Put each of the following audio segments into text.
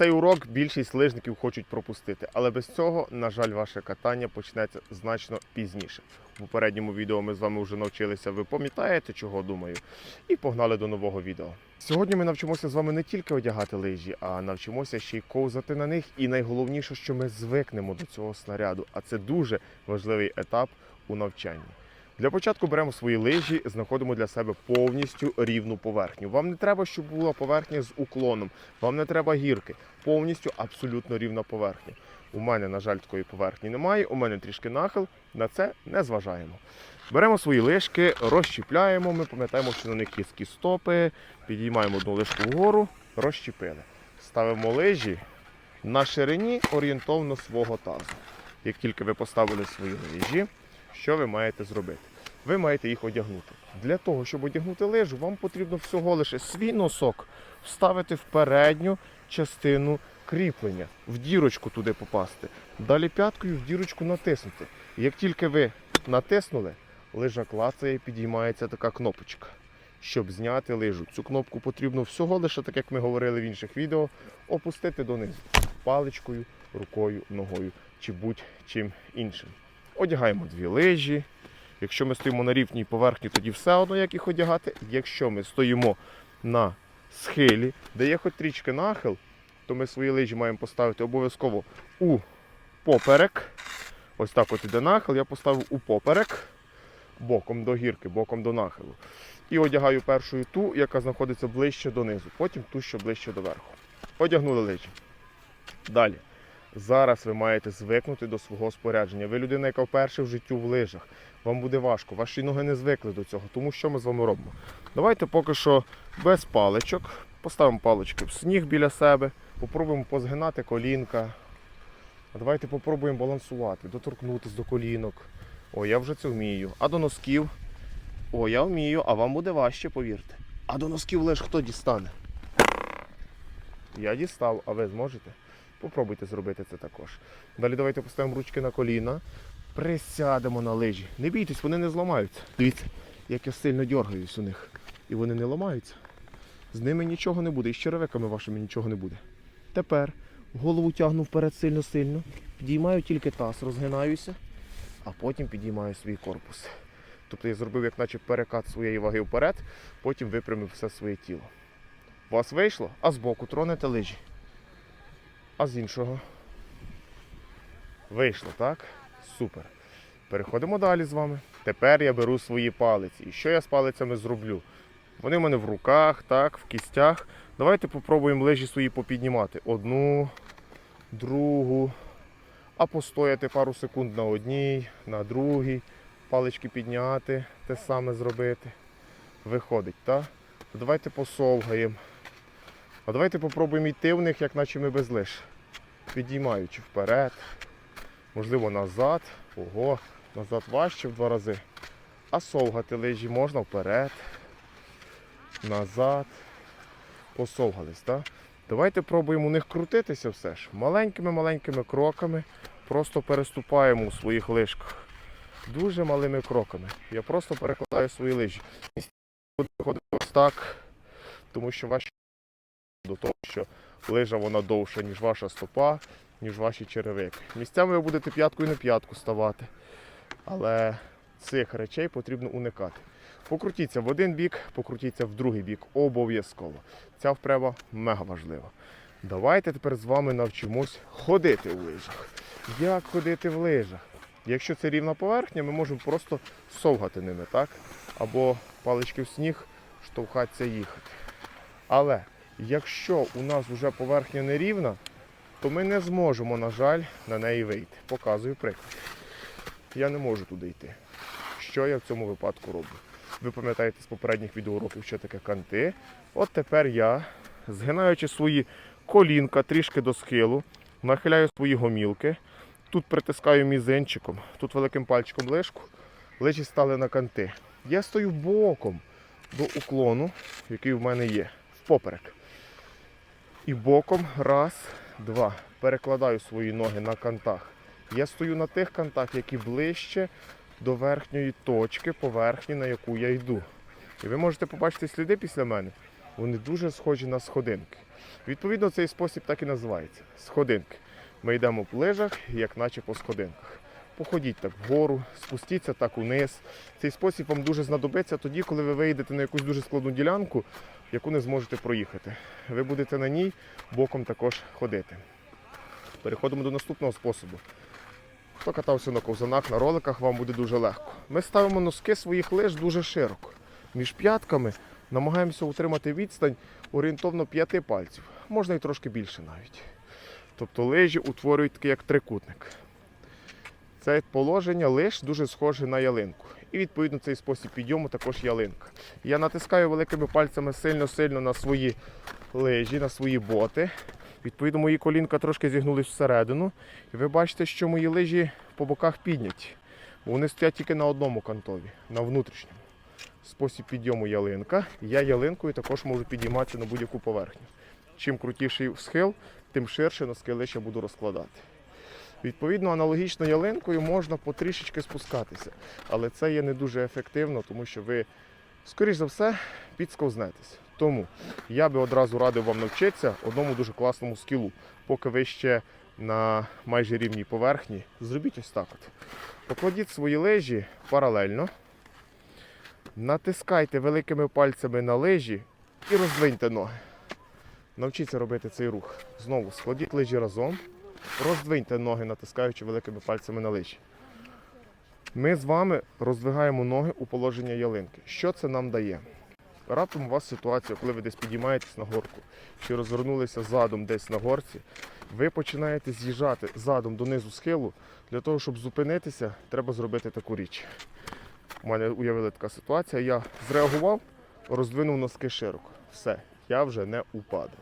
Цей урок більшість лижників хочуть пропустити, але без цього, на жаль, ваше катання почнеться значно пізніше. У попередньому відео ми з вами вже навчилися, ви пам'ятаєте, чого думаю, і погнали до нового відео. Сьогодні ми навчимося з вами не тільки одягати лижі, а навчимося ще й ковзати на них. І найголовніше, що ми звикнемо до цього снаряду, а це дуже важливий етап у навчанні. Для початку беремо свої лижі, знаходимо для себе повністю рівну поверхню. Вам не треба, щоб була поверхня з уклоном, вам не треба гірки, повністю абсолютно рівна поверхня. У мене, на жаль, такої поверхні немає, у мене трішки нахил, на це не зважаємо. Беремо свої лижки, розщіпляємо, ми пам'ятаємо, що на них є стопи, підіймаємо одну лижку вгору, розщепили. Ставимо лижі на ширині орієнтовно свого тазу. Як тільки ви поставили свої лижі, що ви маєте зробити? Ви маєте їх одягнути. Для того, щоб одягнути лижу, вам потрібно всього лише свій носок вставити в передню частину кріплення, в дірочку туди попасти. Далі п'яткою в дірочку натиснути. Як тільки ви натиснули, лижа клацає, і підіймається така кнопочка. Щоб зняти лижу. Цю кнопку потрібно всього лише, так як ми говорили в інших відео, опустити донизу паличкою, рукою, ногою чи будь-чим іншим. Одягаємо дві лижі. Якщо ми стоїмо на рівній поверхні, тоді все одно як їх одягати. Якщо ми стоїмо на схилі, де є хоч трішки нахил, то ми свої лижі маємо поставити обов'язково у поперек. Ось так от іде нахил, я поставив у поперек, боком до гірки, боком до нахилу. І одягаю першою ту, яка знаходиться ближче донизу, потім ту, що ближче до верху. Одягнули лижі. Далі. Зараз ви маєте звикнути до свого спорядження. Ви людина, яка вперше в життю в лижах. Вам буде важко, ваші ноги не звикли до цього. Тому що ми з вами робимо? Давайте поки що без паличок. Поставимо палички в сніг біля себе, попробуємо позгинати колінка. А давайте попробуємо балансувати, доторкнутися до колінок. О, я вже це вмію. А до носків. О, я вмію, а вам буде важче, повірте. А до носків лиш хто дістане? Я дістав, а ви зможете? Попробуйте зробити це також. Далі давайте поставимо ручки на коліна, присядемо на лижі. Не бійтесь, вони не зламаються. Дивіться, як я сильно дергаюсь у них. І вони не ламаються. З ними нічого не буде, і з черевиками вашими нічого не буде. Тепер голову тягну вперед сильно-сильно, підіймаю тільки таз, розгинаюся, а потім підіймаю свій корпус. Тобто я зробив, як наче перекат своєї ваги вперед, потім випрямив все своє тіло. У вас вийшло, а збоку тронете лижі. А з іншого. Вийшло, так? Супер. Переходимо далі з вами. Тепер я беру свої палиці. І що я з палицями зроблю? Вони в мене в руках, так, в кістях. Давайте попробуємо лижі свої попіднімати. Одну, другу. А постояти пару секунд на одній, на другій. Палички підняти, те саме зробити. Виходить, так? Давайте посовгаємо. А давайте попробуємо йти в них, як наче ми без лиш. Підіймаючи вперед, можливо, назад. Ого, назад важче в два рази. А совгати лижі можна вперед, назад. Посовгались, так? Давайте пробуємо у них крутитися все ж. Маленькими-маленькими кроками. Просто переступаємо у своїх лижках. Дуже малими кроками. Я просто перекладаю свої лижі. Буду ось так, тому що ваші до того, що лижа вона довша, ніж ваша стопа, ніж ваші черевики. Місцями ви будете п'яткою на п'ятку ставати. Але цих речей потрібно уникати. Покрутіться в один бік, покрутіться в другий бік. Обов'язково. Ця вправа мега важлива. Давайте тепер з вами навчимось ходити в лижах. Як ходити в лижах? Якщо це рівна поверхня, ми можемо просто совгати ними, так? Або палички в сніг, штовхатися їхати. Але якщо у нас вже поверхня нерівна, то ми не зможемо, на жаль, на неї вийти. Показую приклад. Я не можу туди йти. Що я в цьому випадку роблю? Ви пам'ятаєте з попередніх відеоуроків, що таке канти. От тепер я, згинаючи свої колінка трішки до схилу, нахиляю свої гомілки, тут притискаю мізинчиком, тут великим пальчиком лишку, лижі стали на канти. Я стою боком до уклону, який в мене є, впоперек. І боком раз, два. Перекладаю свої ноги на кантах. Я стою на тих кантах, які ближче до верхньої точки поверхні, на яку я йду. І ви можете побачити сліди після мене. вони дуже схожі на сходинки. Відповідно, цей спосіб так і називається сходинки. Ми йдемо в лижах, як наче по сходинках. Походіть так вгору, спустіться так униз. Цей спосіб вам дуже знадобиться тоді, коли ви вийдете на якусь дуже складну ділянку, яку не зможете проїхати. Ви будете на ній боком також ходити. Переходимо до наступного способу. Хто катався на ковзанах, на роликах, вам буде дуже легко. Ми ставимо носки своїх лиж дуже широко. Між п'ятками намагаємося утримати відстань орієнтовно 5 пальців, можна і трошки більше навіть. Тобто лижі утворюють такий як трикутник. Це положення лиш дуже схоже на ялинку. І відповідно цей спосіб підйому також ялинка. Я натискаю великими пальцями сильно-сильно на свої лижі, на свої боти. Відповідно, мої колінка трошки зігнулись всередину. І ви бачите, що мої лижі по боках підняті. Бо Вони стоять тільки на одному кантові, на внутрішньому. Спосіб підйому ялинка. Я ялинкою також можу підійматися на будь-яку поверхню. Чим крутіший схил, тим ширше носки лише буду розкладати. Відповідно, аналогічно ялинкою можна потрішечки спускатися, але це є не дуже ефективно, тому що ви, скоріш за все, підсковзнетесь. Тому я би одразу радив вам навчитися одному дуже класному скілу. Поки ви ще на майже рівній поверхні, зробіть ось так от. Покладіть свої лижі паралельно, натискайте великими пальцями на лижі і роздвиньте ноги. Навчіться робити цей рух. Знову складіть лижі разом, роздвиньте ноги, натискаючи великими пальцями на лижі. Ми з вами роздвигаємо ноги у положення ялинки. Що це нам дає? Раптом у вас ситуація, коли ви десь підіймаєтесь на горку чи розвернулися задом десь на горці, ви починаєте з'їжджати задом донизу схилу. Для того, щоб зупинитися, треба зробити таку річ. У мене уявила така ситуація. Я зреагував, роздвинув носки широко. Все, я вже не упаду.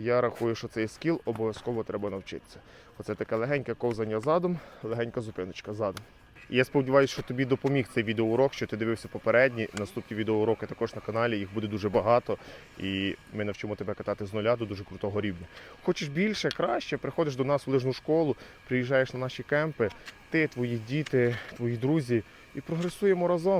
Я рахую, що цей скіл обов'язково треба навчитися. Оце таке легеньке ковзання задом, легенька зупиночка задом. І Я сподіваюся, що тобі допоміг цей відеоурок, що ти дивився попередні. Наступні відеоуроки також на каналі, їх буде дуже багато. І ми навчимо тебе катати з нуля до дуже крутого рівня. Хочеш більше, краще, приходиш до нас у лижну школу, приїжджаєш на наші кемпи, ти, твої діти, твої друзі, і прогресуємо разом.